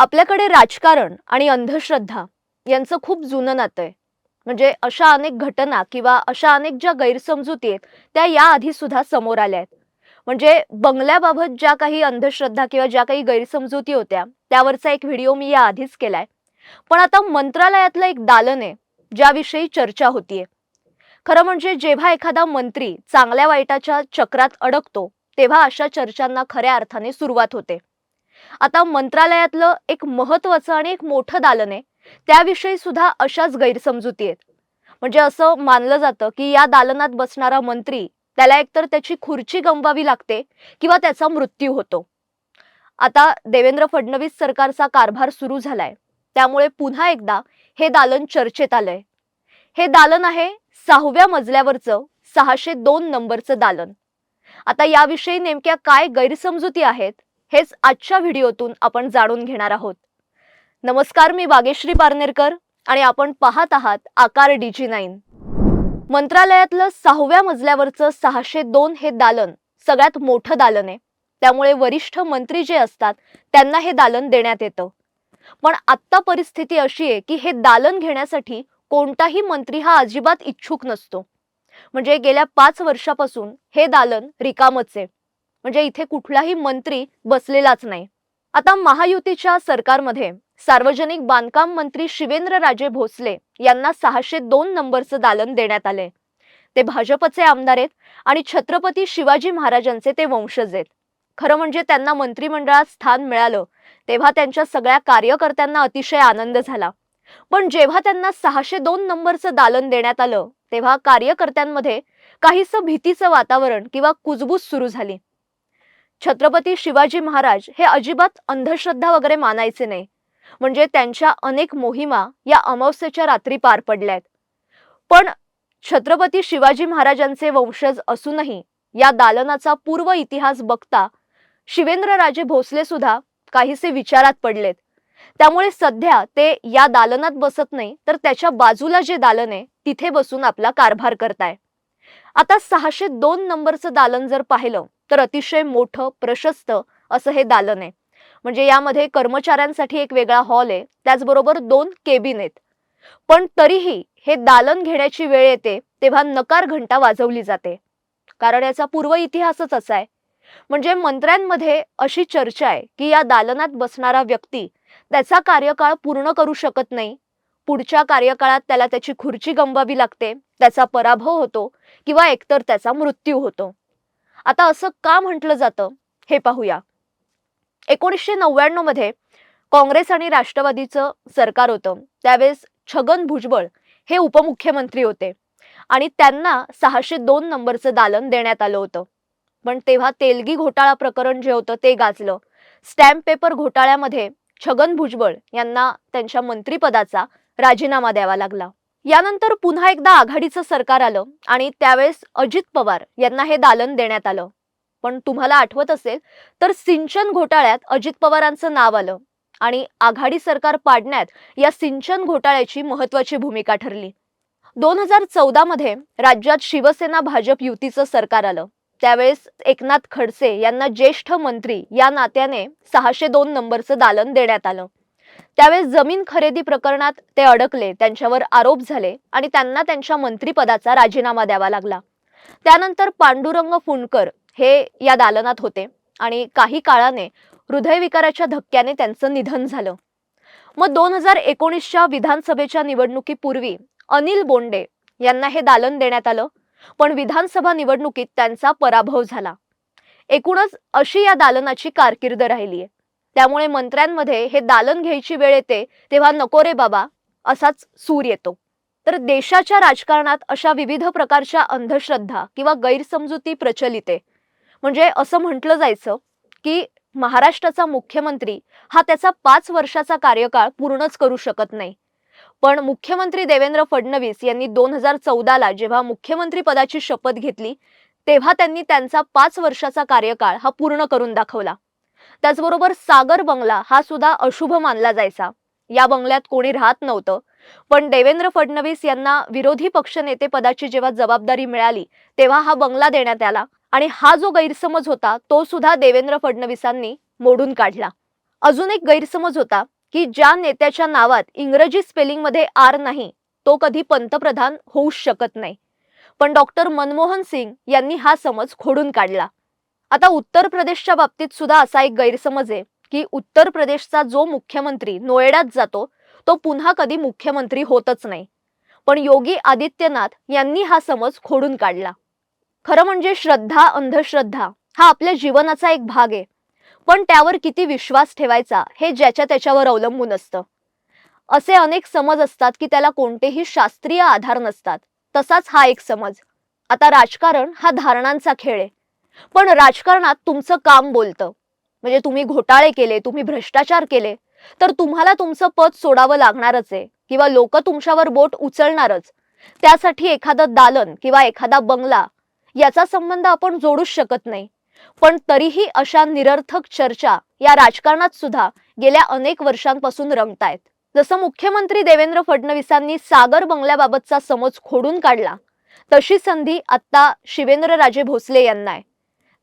आपल्याकडे राजकारण आणि अंधश्रद्धा यांचं खूप जुनं नातं आहे. म्हणजे अशा अनेक घटना किंवा अशा अनेक ज्या गैरसमजुती आहेत त्या याआधी सुद्धा समोर आल्या आहेत. म्हणजे बंगल्याबाबत ज्या काही अंधश्रद्धा किंवा ज्या काही गैरसमजुती होत्या त्यावरचा एक व्हिडिओ मी या आधीच केलाय. पण आता मंत्रालयातलं एक दालन आहे ज्याविषयी चर्चा होतीये. खरं म्हणजे जेव्हा एखादा मंत्री चांगल्या वाईटाच्या चक्रात अडकतो तेव्हा अशा चर्चांना खऱ्या अर्थाने सुरुवात होते. आता मंत्रालयातलं एक महत्वाचं आणि एक मोठं दालन आहे. त्याविषयी सुद्धा अशाच गैरसमजुती आहेत. म्हणजे असं मानलं जातं की या दालनात बसणारा मंत्री त्याला एकतर त्याची खुर्ची गमवावी लागते किंवा त्याचा मृत्यू होतो. आता देवेंद्र फडणवीस सरकारचा कारभार सुरू झालाय. त्यामुळे पुन्हा एकदा हे दालन चर्चेत आलंय. हे दालन आहे सहाव्या मजल्यावरचं सहाशे दोन नंबरचं दालन. आता याविषयी नेमक्या काय गैरसमजुती आहेत? हेच आजच्या व्हिडिओतून आपण जाणून घेणार आहोत. नमस्कार मी बागेश्री पारनेरकर आणि आपण पाहत आहात आकार डीजी नाईन मंत्रालयातलं सहाव्या मजल्यावरचं सहाशे दोन हे दालन सगळ्यात मोठं दालन आहे. त्यामुळे वरिष्ठ मंत्री जे असतात त्यांना हे दालन देण्यात येतं. पण आत्ता परिस्थिती अशी आहे की हे दालन घेण्यासाठी कोणताही मंत्री हा अजिबात इच्छुक नसतो. म्हणजे गेल्या पाच वर्षापासून हे दालन रिकामच आहे. म्हणजे इथे कुठलाही मंत्री बसलेलाच नाही. आता महायुतीच्या सरकारमध्ये सार्वजनिक बांधकाम मंत्री शिवेंद्रराजे भोसले यांना सहाशे दोन नंबरचं दालन देण्यात आले ते भाजपचे आमदार आहेत आणि छत्रपती शिवाजी महाराजांचे ते वंशज आहेत. खरं म्हणजे त्यांना मंत्रिमंडळात स्थान मिळालं तेव्हा त्यांच्या सगळ्या कार्यकर्त्यांना अतिशय आनंद झाला. पण जेव्हा त्यांना सहाशे दोन नंबरचं दालन देण्यात आलं तेव्हा कार्यकर्त्यांमध्ये काहीसं भीतीचं वातावरण किंवा कुजबूज सुरू झाली. छत्रपती शिवाजी महाराज हे अजिबात अंधश्रद्धा वगैरे मानायचे नाही. म्हणजे त्यांच्या अनेक मोहिमा या अमावस्येच्या रात्री पार पडल्यात. पण छत्रपती शिवाजी महाराजांचे वंशज असूनही या दालनाचा पूर्व इतिहास बघता शिवेंद्रराजे भोसले सुद्धा काहीसे विचारात पडलेत. त्यामुळे सध्या ते या दालनात बसत नाही तर त्याच्या बाजूला जे दालन आहे तिथे बसून आपला कारभार करताय. आता सहाशे दोन नंबरचं दालन जर पाहिलं तर अतिशय मोठं प्रशस्त असं हे दालन आहे. म्हणजे यामध्ये कर्मचाऱ्यांसाठी एक वेगळा हॉल आहे. त्याचबरोबर दोन केबिन आहेत. पण तरीही हे दालन घेण्याची वेळ येते तेव्हा नकार घंटा वाजवली जाते. कारण याचा पूर्व इतिहासच असा आहे. म्हणजे मंत्र्यांमध्ये अशी चर्चा आहे की या दालनात बसणारा व्यक्ती त्याचा कार्यकाळ पूर्ण करू शकत नाही. पुढच्या कार्यकाळात त्याला त्याची खुर्ची गमवावी लागते त्याचा पराभव होतो किंवा एकतर त्याचा मृत्यू होतो. आता असं का म्हटलं जातं? हे पाहूया. एकोणीसशे नव्याण्णवमध्ये काँग्रेस आणि राष्ट्रवादीचं सरकार होतं. त्यावेळेस छगन भुजबळ हे उपमुख्यमंत्री होते. आणि त्यांना सहाशे दोन नंबरचं दालन देण्यात आलं होतं. पण तेव्हा तेलगी घोटाळा प्रकरण जे होतं ते गाजलं. स्टॅम्प पेपर घोटाळ्यामध्ये छगन भुजबळ यांना त्यांच्या मंत्रिपदाचा राजीनामा द्यावा लागला. यानंतर पुन्हा एकदा आघाडीचं सरकार आलं आणि त्यावेळेस अजित पवार यांना हे दालन देण्यात आलं. पण तुम्हाला आठवत असेल तर सिंचन घोटाळ्यात अजित पवारांचं नाव आलं आणि आघाडी सरकार पाडण्यात या सिंचन घोटाळ्याची महत्वाची भूमिका ठरली. दोन हजार चौदा मध्ये राज्यात शिवसेना भाजप युतीचं सरकार आलं. त्यावेळेस एकनाथ खडसे यांना ज्येष्ठ मंत्री या नात्याने सहाशे दोन नंबरचं दालन देण्यात आलं. त्यावेळेस जमीन खरेदी प्रकरणात ते अडकले त्यांच्यावर आरोप झाले आणि त्यांना त्यांच्या मंत्रिपदाचा राजीनामा द्यावा लागला. त्यानंतर पांडुरंग फुंडकर हे या दालनात होते आणि काही काळाने हृदयविकाराच्या धक्क्याने त्यांचं निधन झालं. मग दोन हजार एकोणीसच्या विधानसभेच्या निवडणुकीपूर्वी अनिल बोंडे यांना हे दालन देण्यात आलं पण विधानसभा निवडणुकीत त्यांचा पराभव झाला. एकूणच अशी या दालनाची कारकीर्द राहिली आहे त्यामुळे मंत्र्यांमध्ये हे दालन घ्यायची वेळ येते तेव्हा नको रे बाबा असाच सूर येतो. तर देशाच्या राजकारणात अशा विविध प्रकारच्या अंधश्रद्धा किंवा गैरसमजुती प्रचलित आहे. म्हणजे असं म्हटलं जायचं की महाराष्ट्राचा मुख्यमंत्री हा त्याचा पाच वर्षाचा कार्यकाळ पूर्णच करू शकत नाही. पण मुख्यमंत्री देवेंद्र फडणवीस यांनी दोन हजार चौदाला जेव्हा मुख्यमंत्री पदाची शपथ घेतली तेव्हा त्यांनी त्यांचा पाच वर्षाचा कार्यकाळ हा पूर्ण करून दाखवला. त्याचबरोबर सागर बंगला हा सुद्धा अशुभ मानला जायचा. या बंगल्यात कोणी राहत नव्हतं. पण देवेंद्र फडणवीस यांना विरोधी पक्षनेते पदाची जेव्हा जबाबदारी मिळाली तेव्हा हा बंगला देण्यात आला आणि हा जो गैरसमज होता तो सुद्धा देवेंद्र फडणवीसांनी मोडून काढला. अजून एक गैरसमज होता की ज्या नेत्याच्या नावात इंग्रजी स्पेलिंगमध्ये आर नाही तो कधी पंतप्रधान होऊच शकत नाही. पण डॉक्टर मनमोहन सिंग यांनी हा समज खोडून काढला. आता उत्तर प्रदेशच्या बाबतीत सुद्धा असा एक गैरसमज आहे की उत्तर प्रदेशचा जो मुख्यमंत्री नोएडात जातो तो पुन्हा कधी मुख्यमंत्री होतच नाही. पण योगी आदित्यनाथ यांनी हा समज खोडून काढला. खरं म्हणजे श्रद्धा अंधश्रद्धा हा आपल्या जीवनाचा एक भाग आहे. पण त्यावर किती विश्वास ठेवायचा हे ज्याच्या त्याच्यावर अवलंबून असतं. असे अनेक समज असतात की त्याला कोणतेही शास्त्रीय आधार नसतात. तसाच हा एक समज. आता राजकारण हा धारणांचा खेळ आहे. पण राजकारणात तुमचं काम बोलतं. म्हणजे तुम्ही घोटाळे केले तुम्ही भ्रष्टाचार केले तर तुम्हाला तुमचं पद सोडावं लागणारच आहे. किंवा लोक तुमच्यावर बोट उचलणारच. त्यासाठी एखादं दालन किंवा एखादा बंगला याचा संबंध आपण जोडूच शकत नाही. पण तरीही अशा निरर्थक चर्चा या राजकारणात सुद्धा गेल्या अनेक वर्षांपासून रंगतायत. जसं मुख्यमंत्री देवेंद्र फडणवीसांनी सागर बंगल्याबाबतचा समज खोडून काढला तशी संधी आता शिवेंद्रराजे भोसले यांना आहे.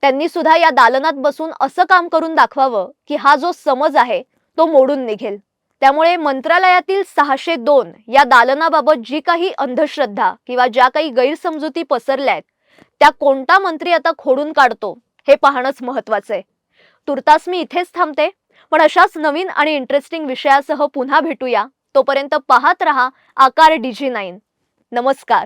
त्यांनी सुद्धा या दालनात बसून असं काम करून दाखवावं की हा जो समज आहे तो मोडून निघेल. त्यामुळे मंत्रालयातील सहाशे दोन या दालनाबाबत जी काही अंधश्रद्धा किंवा ज्या काही गैरसमजुती पसरल्या आहेत त्या कोणता मंत्री आता खोडून काढतो हे पाहणंच महत्वाचं आहे. तुर्तास मी इथेच थांबते पण अशाच नवीन आणि इंटरेस्टिंग विषयासह पुन्हा भेटूया. तोपर्यंत पाहत रहा आकार डीजी नाईन. नमस्कार.